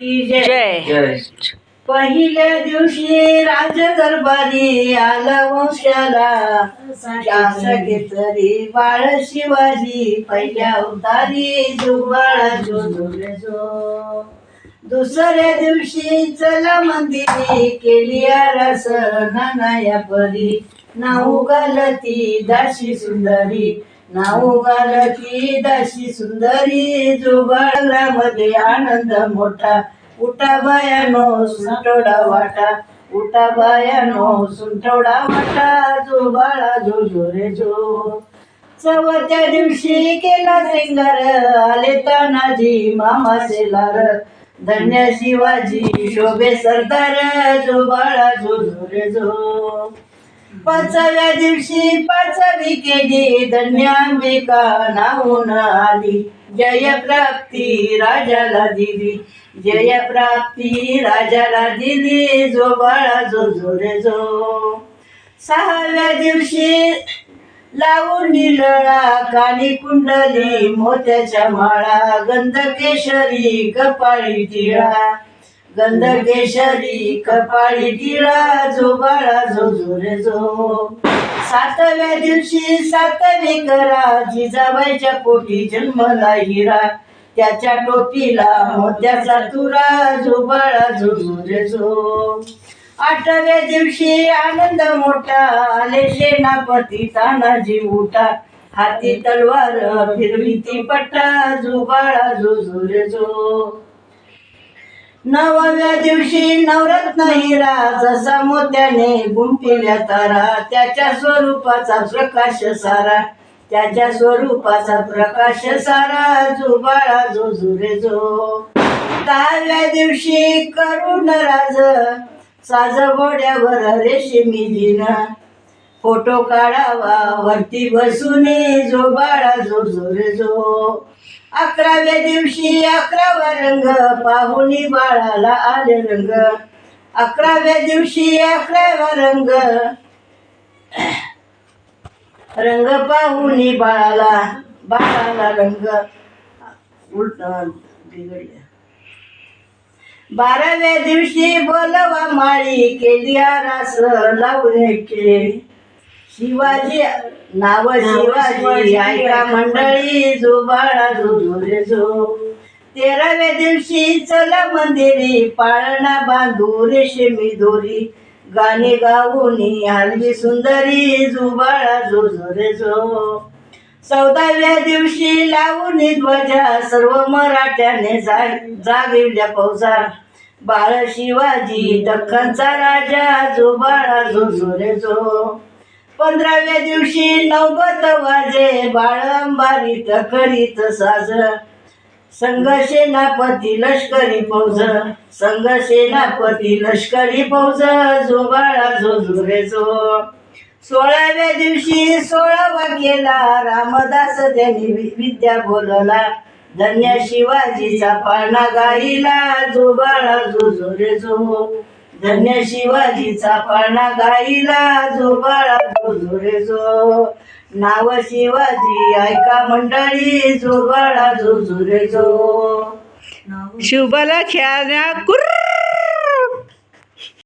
जय. पहिल्या दिवशी राज दरबारी आला वंशाला. शासक तरी बाळ शिवाजी पहिल्या अवतारी जो बाळा जो दुसऱ्या दिवशी चला मंदिरी केली आरस नानाया परी. नाऊ गालती दाशी सुंदरी. नाऊ गालती दाशी सुंदरी जुबाळामध्ये आनंद मोठा. उठा बायानो सुंटोडा वाटा. उठा बायानो सुंटोडा वाटा. जो जो जो रे जो. चवथ्या दिवशी केला सिंगार आले तानाजी मामा लार धन्य शिवाजी शोभे सरदार जो बाळा जो जो रे जो. पाचव्या दिवशी पाचवी केली धन्यांबिका नाहून आली. जय प्राप्ती राजाला दिली जय प्राप्ती राजाला दिली जो बाळा जो जो रे जो. सहाव्या दिवशी लावून निलळा काली कुंडली मोत्याच्या माळा गंध केशरी कपाळी टिळा. गंधकेशरी कपाळी टिळा जो बाळा जो जो. सातव्या दिवशी सातवी करा जिजाबाईच्या पोटी जन्मला हिरा त्याच्या टोपीला मोत्याचा तुरा जो बाळा जो जो. आठव्या दिवशी आनंद मोठा आले सेनापती तानाजी उठा. हाती तलवार फिरवी ती पट्टा जो बाळा जो जो. नवव्या दिवशी नवरत्न हिरा जसा मोत्याने गुंफिल्या तारा त्याच्या स्वरूपाचा प्रकाश सारा त्याच्या स्वरूपाचा प्रकाश सारा जो बाळा जो जो जो. दहाव्या दिवशी करुण राज साज गोड्यावर रेशीमी दिन फोटो काढावा वरती बसून जो बाळा जो जो जो. अकराव्या दिवशी अकरावा रंग पाहुणी बाळाला आले रंग. अकराव्या दिवशी अकरावा रंग. रंग पाहुणी बाळाला बाळाला रंग. उलट बिघडल्या बाराव्या दिवशी बोलवा माळी केली आरास लावून केली शिवाजी नाव शिवाजी ऐका मंडळी जो बाळा जो तेराव्या दिवशी चला मंदिरी पाळणा बांधू रेशमी दोरी. गाणे गाऊनी हलवी सुंदरी जो बाळा जो चौदाव्या दिवशी लावून ध्वजा सर्व मराठ्याने जाग जागविल्या फौजा. बाळ शिवाजी दख्खनचा राजा जो बाळा जो जो रे जो पंधराव्या दिवशी नौबत वाजे बाळंबारीत करीत साज. संघ सेनापती लष्करी फौज. संघ सेनापती लष्करी फौज. जो बाळा जो जो जो. सोळाव्या दिवशी सोळावा केला. रामदास त्यांनी वि- विद्या बोलला. धन्य शिवाजीचा पाळणा गाईला जो बाळा जो जो जो. धन्य शिवाजीचा पाळणा गाईला जो बाळा जो. जो नाव शिवाजी ऐका मंडळी जो बाळा जो जो जो. शुभला खेळण्या कुर्र.